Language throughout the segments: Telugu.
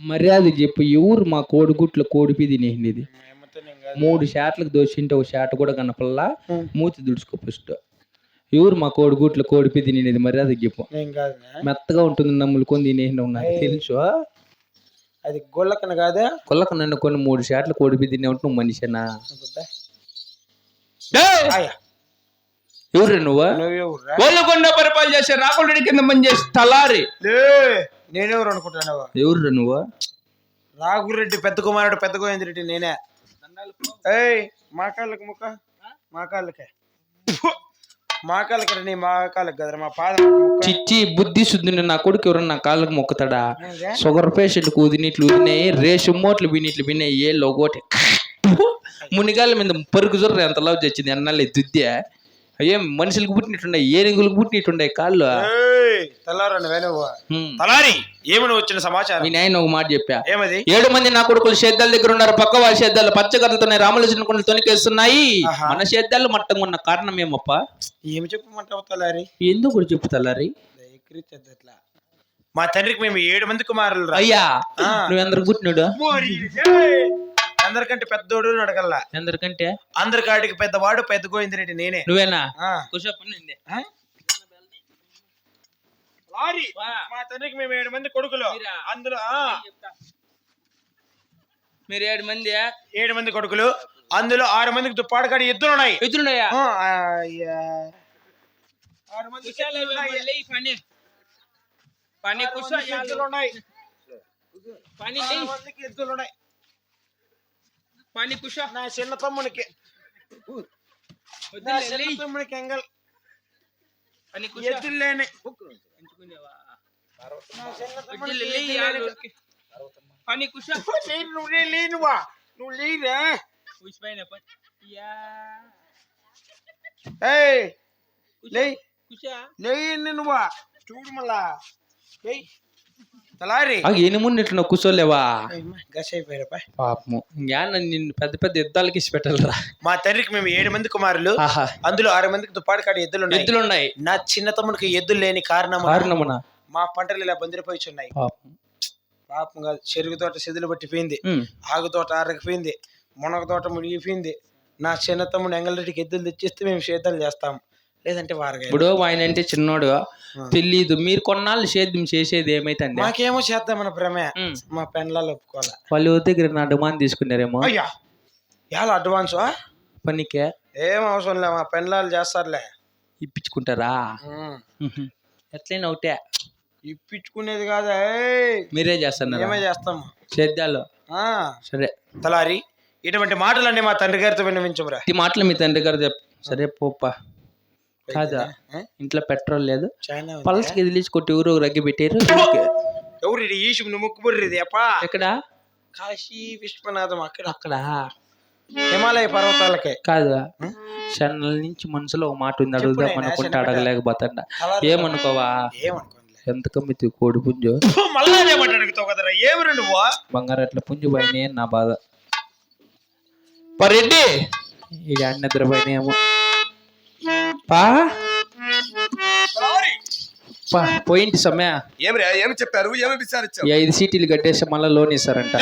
మర్యాద చెప్పు ఎవరు మా కోడిగుట్ల కోడిపి తినేసింది మూడు షాట్లకు దోషింటే ఒక షాట్ కూడా కనపల్లా మూతి దుడుచుకో ఫస్ట్. ఎవరు మా కోడిగుట్ల కోడిపి తినేది మర్యాద చెప్పు. మెత్తగా ఉంటుంది నమ్ములుకొని తినేసిన ఉన్నారు తెలుసు? అది గొల్లకన కాదా? కొల్లకు నన్ను కొన్ని మూడు షాట్లు కోడిపి తినే ఉంటే నువ్వు మనిషినా? ఎవరు నువ్వు? గోల్కొండ పరిపాలన చేసే రాకుడి కింద మంచి చేసే తలారి. నేనెవరు అనుకుంటున్నావా? ఎవరు నువ్వు? రాఘురెడ్డి పెద్ద కుమారుడు పెద్ద గోవింద రెడ్డి నేనే. ఏయ్ మా కాళ్ళకి ముక్క? మా కాళ్ళకే! మా కాళ్ళకి నీ మా కాళ్ళకి కదరా మా పాద చిచ్చి బుద్ధి శుద్ధిని నా కొడుకు ఎవరన్నా నా కాళ్ళకు మొక్కుతాడా? షుగర్ పేషెంట్ కుదినిట్లు ఉదినాయి రేషం మోట్లు వినిట్లు వినాయి ఏ లోగోటి. మునిగాల మీద పరుగు జొర్ర ఎంత లవ్ తెచ్చింది అన్నాళ్ళు దుద్దే. ఏం మనుషులకు పుట్టినట్టున్నాయి ఏనుగులకు పుట్టినట్టున్నాయి కాళ్ళు. తెల్లారండి. తలారి ఏమని వచ్చిన సమాచారం? మీ నాయన ఒక మాట చెప్పా. ఏమది? ఏడు మంది నా కొడుకులు సేద్యాల దగ్గర ఉన్నారు పక్క వాళ్ళ సేద్యాలు పచ్చగర్రతోనే రాముల చిన్నకొండలు తొనికేస్తున్నాయి. మన సేద్యాలు మట్టంగా ఉన్న కారణం ఏమప్ప? ఏమి చెప్పమంటావు తలారి? ఎందుకు కూడా చెప్తారీ ఎట్లా మా తండ్రికి మేము ఏడు మంది కుమారులు అయ్యా ఆ. నువ్వు ఎందరు పుట్టినాడు! అందరికంటే పెద్దోడు అడగల్లా. ఎందరికంటే అందరికాడికి పెద్దవాడు పెద్ద గోవిందరెడ్డి నేనే. నువ్వేనా? ఆ? లారీ. మా తండ్రికి మేము ఏడు మంది కొడుకులు? అందులో మీరు ఏడు మంది ఏడు మంది కొడుకులు. అందులో ఆరు మందికి దుప్పాడకాడి ఎద్దులు ఉన్నాయి. యా. ఆరు ఎద్దులు ఉన్నాయి. పని. పని ఎద్దులు ఉన్నాయి. పని ఎద్దులు ఉన్నాయి. పని కుష. నా చిన్న తమ్మునికి. నా చిన్న తమ్మునికి ఎంగల్. పని ఎద్దులు లేని నా చిన్న తమ్మునికి. పని కుష. లేని నువ్వు లేనువా నువ్వు? లేరా ఏయ్ లే లేని నువ్వా? చూడు మళ్ళా. ఎనిమున్నట్లు నువ్వు కూర్చోలేవా గస్ అయిపోయారా పాపము. ఇంకా నిన్ను పెద్ద పెద్ద యుద్ధాలకి ఇచ్చి పెట్టాలరా? మా తండ్రికి మేము ఏడు మంది కుమారులు. అందులో ఆరు మందికి దుప్పాడకాడి ఎద్దులు ఉన్నాయి ఎద్దులున్నాయి. నా చిన్న తమ్ముడికి ఎద్దులు లేని కారణం కారణమున. మా పంటలు ఇలా బందిరిపోయి ఉన్నాయి పాపం కాదు చెరుకు తోట సెదులు పట్టిపోయింది. ఆగు తోట ఆరకపోయింది. మునగ తోట మునిగిపోయింది. నా చిన్న తమ్ముడు ఎంగళరెడ్డికి ఎద్దులు తెచ్చిస్తే మేము సేద్యాలు చేస్తాం. లేదంటే వారగా ఇప్పుడు ఆయన అంటే చిన్నోడు. తెలీదు. మీరు కొన్నాళ్ళు సేద్యం చేసేది ఏమైతుంది? మాకేమో భ్రమే. ఉమ్. మా పెన్లాలు ఒప్పుకోవాలా. వాళ్ళ దగ్గర నా డిమాండ్ తీసుకున్నారేమో? అయ్యా! ఎలా అడ్వాన్స్? పనికే? ఏం అవసరం లే మా పెన్లాలు చేస్తారులే. ఇప్పించుకుంటారా. ఎట్లయినా ఒకటే. ఇప్పించుకునేది కాదా. మీరే చేస్తున్నారు? మేమే చేస్తాము సేద్యాలు. సరే. తలారి ఇటువంటి మాటలన్నీ మా తండ్రి గారితో విన్నవించమురా ఈ మాటలు మీ తండ్రి గారు చెప్ సరే పోప్పా కాదా? ఇంట్లో పెట్రోల్ లేదు. పల్స్కి ఎదిలిచి కొట్టి ఊరు రగ్గి పెట్టారు. ఎవరు ఇది? ఈశు నువ్వు ముక్కు బుర్రిది అప్పా? ఎక్కడ? కాశీ విశ్వనాథం అక్కడ. అక్కడ? హిమాలయ పర్వతాలకే. కాదు చెన్నల నుంచి మనసులో ఒక మాట ఉంది అడుగుదాం అనుకుంటే. అడగలేకపోతాడా. ఏమనుకోవా ఎంత కమ్మితి కోడి పుంజు. ఏమి బంగారు అట్లా పుంజు అని నా బాధ. పరెడ్డి అన్న నిద్రపోయినాయేమో. పా. పా పోయింటి సమయ. ఏమిరా ఏమి చెప్పారు? ఏమి విచారించావు? ఐదు సీటీలు కట్టేసి మళ్ళీ లోన్ ఇస్తారంట.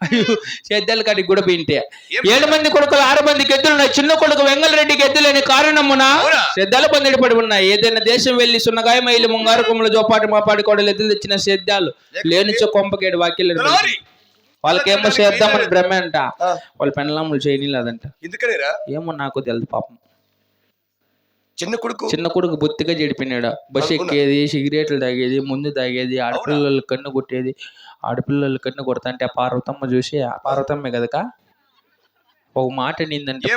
అయ్యో సేద్యాల కాడికి కూడా పోయింటే. ఏడు మంది కొడుకులు ఆరు మందికి ఎద్దులు ఉన్నాయి. చిన్న కొడుకు వెంగళరెడ్డికి ఎద్దులేని కారణమున? సేద్యాల పందిడి పడి ఉన్నాయి. ఏదైనా దేశం వెళ్ళి సున్నగాయ మైలు ముంగారు కొమ్మలు జోపాటి మాపాడి కోడలు ఎద్దులు తెచ్చిన సేద్యాలు లేనిచో కొంపకేడు వాక్యలు! వాళ్ళకేమో చేద్దామని భ్రమ అంట. వాళ్ళ పెనలాములు చేయనిలేదంట ఎందుకనేరా? ఏమో నాకు తెలియదు పాపం. చిన్న కొడుకు. చిన్న కొడుకు బొత్తిగా చెడిపోయినాడు? బస్ ఎక్కేది సిగరెట్లు తాగేది ముందు తాగేది ఆడపిల్లలు కన్ను కొట్టేది ఆడపిల్లలు కన్ను కొడతాంటే ఆ పార్వతమ్మ చూసి ఆ పార్వతమ్మే కదక ఒక మాట నిందంటే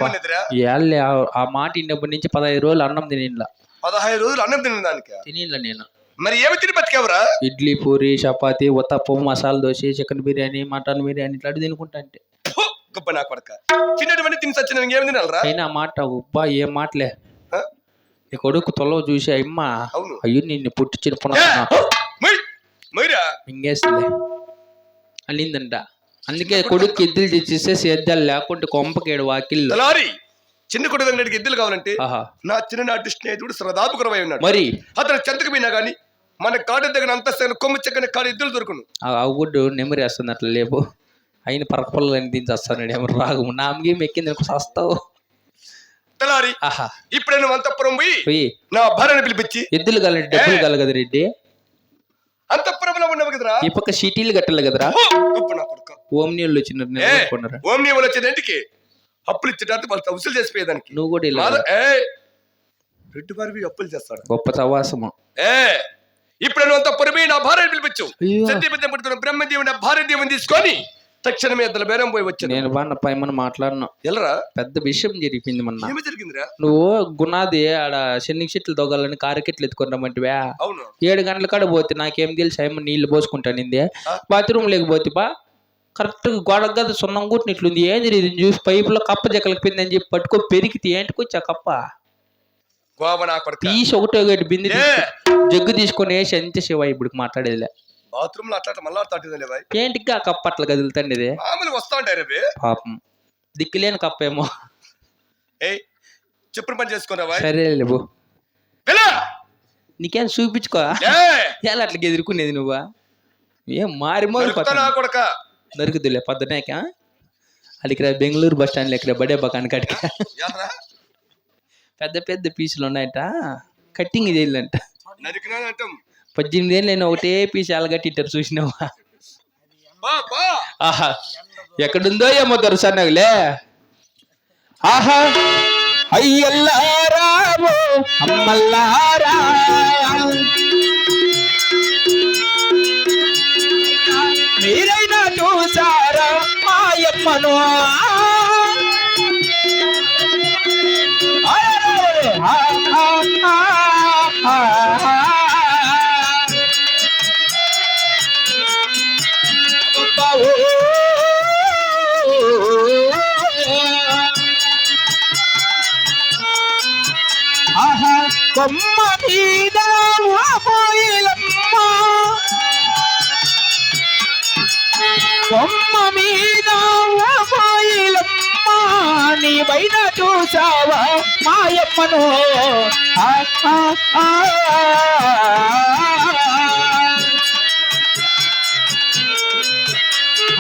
ఏళ్ళే ఆ- మాట ఇన్నప్పటి నుంచి పదహైదు రోజులు అన్నం తినిలా పదహైదు రోజులు అన్నం తినడానికి తినిలా నేను. మరి ఏమి తిని బతికావురా? ఇడ్లీ పూరి చపాతి ఉత్తప్పం మసాలా దోశ చికెన్ బిర్యానీ మటన్ బిర్యానీ ఇట్లాంటి తినుకుంటా అంటే. గొప్ప నా కొడక. తిన్నటువంటి తిని సచ్చిన ఏమి తినాలరా? అయినా మాట ఉబ్బా ఏం మాటలే. ఈ కొడుకు తొలవ చూసి అమ్మ అవును. అయ్యో నిన్ను పుట్టి చిరుపున మొయ్! మొయ్యిరా మింగేస్తుంది అనిందంట. అందుకే కొడుకు ఎద్దులు తెచ్చిస్తే సేద్యాలు లేకుంటే కొంపకేడు తలారి చిన్న కొడుకు వెంకటికి ఎద్దులు కావాలంటే నా చిన్ననాటి స్నేహితుడు శ్రదాపుకరమై ఉన్నాడు. మరి? అతను చెంతకు పోయినా గానీ మన కాడు దగ్గర అంత కొమ్ము చెక్కని కాడు ఇద్దరు దొరుకును. ఆ నెమ్మరి వేస్తుంది అట్లా లేపు. అయిన పరకపల్లని దించేస్తాడు ఏమో రాగు. నా అమ్మగేం ఎక్కింది సస్తావు. తెల్లారి ఆహా. ఇప్పుడే నువ్వు అంతఃపురం పోయి నా భార్యను పిలిపించి ఎద్దులు కలంటే డబ్బులు కల కదా రెడ్డి. అంతఃపురంలో ఉండవు కదరా? ఈ పక్క సిటీలు కట్టాలి కదరా? ఓ, గొప్ప నా కొడుకు. ఓమ్ని వాళ్ళు వచ్చినారు ఏ నిలబడుకున్నారు? ఓం నియమాలు వచ్చేది ఇంటికి అప్పులు ఇచ్చేటట్టు వాళ్ళతో వసూలు చేసిపోయేదానికి. నువ్వు కూడా ఇలా రెడ్డి వారివి అప్పులు చేస్తాడు. గొప్ప సవాసము. ఏ ఇప్పుడు నువ్వు అంతఃపురం పోయి నా భార్యను పిలిపించు. పడుతున్న బ్రహ్మదేవుని భార్య దేవుని తీసుకొని తక్షణమే ఇద్దరు బేరం పోయి వచ్చాను నేను బాగా పైమని మాట్లాడినా. ఎలరా? పెద్ద విషయం జరిగిపోయింది మొన్న. ఏమి జరిగిందిరా? నువ్వు గుణాది ఆడ శనికి చెట్లు తొగాలని కారకెట్లు ఎత్తుకున్నామంటివా అవును. ఏడు గంటల కాడ పోతే నాకేం తెలుసు ఏమో నీళ్ళు పోసుకుంటానింది బాత్రూమ్ లేకపోతే బా కరెక్ట్ గోడ గద సున్నం గుట్టిన ఇట్లుంది ఏంది ఇది చూసి పైపులో కప్ప జక్కలిపోయింది అని చెప్పి పట్టుకో పెరిగితే ఏంటికొచ్చా కప్ప? తీసి ఒకటో ఒకటి బింది ఏ! జగ్గు తీసుకొని వేసి ఎంత శివ ఇప్పుడు మాట్లాడేదిలే. బాత్రూమ్లో అట్లా మళ్ళా తాటిందిలే బాయ్ ఏంటికి ఆ కప్ప అట్లా కదులుతండి ఇది? మామూలు వస్తా ఉంటాయి రేపే పాపం. దిక్కులేని కప్ప ఏమో ఏ చెప్పులు పని చేసుకున్నా బాయ్? సరే లేబు నీకేం చూపించుకో? ఎలా అట్లా ఎదుర్కొనేది నువ్వా? ఏం మారి మారి కొడుక? దొరుకుతులే పొద్దునాక. అడిగిరా బెంగళూరు బస్ స్టాండ్లో ఇక్కడ బడే బకాన్ ఎర్రా పెద్ద పెద్ద పీసులు ఉన్నాయట. కట్టింగ్ చేయాలంట నరికినా అంటాం పద్దెనిమిది ఏళ్ళు నేను ఒకటే పీస్ ఎలగట్టిట్టారు చూసినావా? ఆహా. ఎక్కడుందో ఏమో దొరసన్నగులే ఆహా. అయ్యల్లారావో అమ్మల్లారా మీరైనా చూసారా మాయమ్మను కొమ్మ మీద పోయిలమ్మ కొమ్మ మీద పోయిలమ్మ నీ బయట చూసావా మాయమ్మను?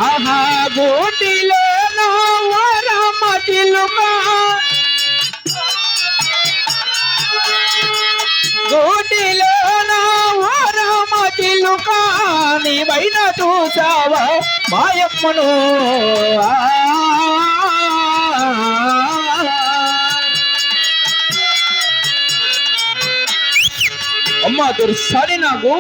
ఆహా గోటిలో నీ చూసావా మాయమ్మను ఆ. అమ్మా దొరిసారి నాకు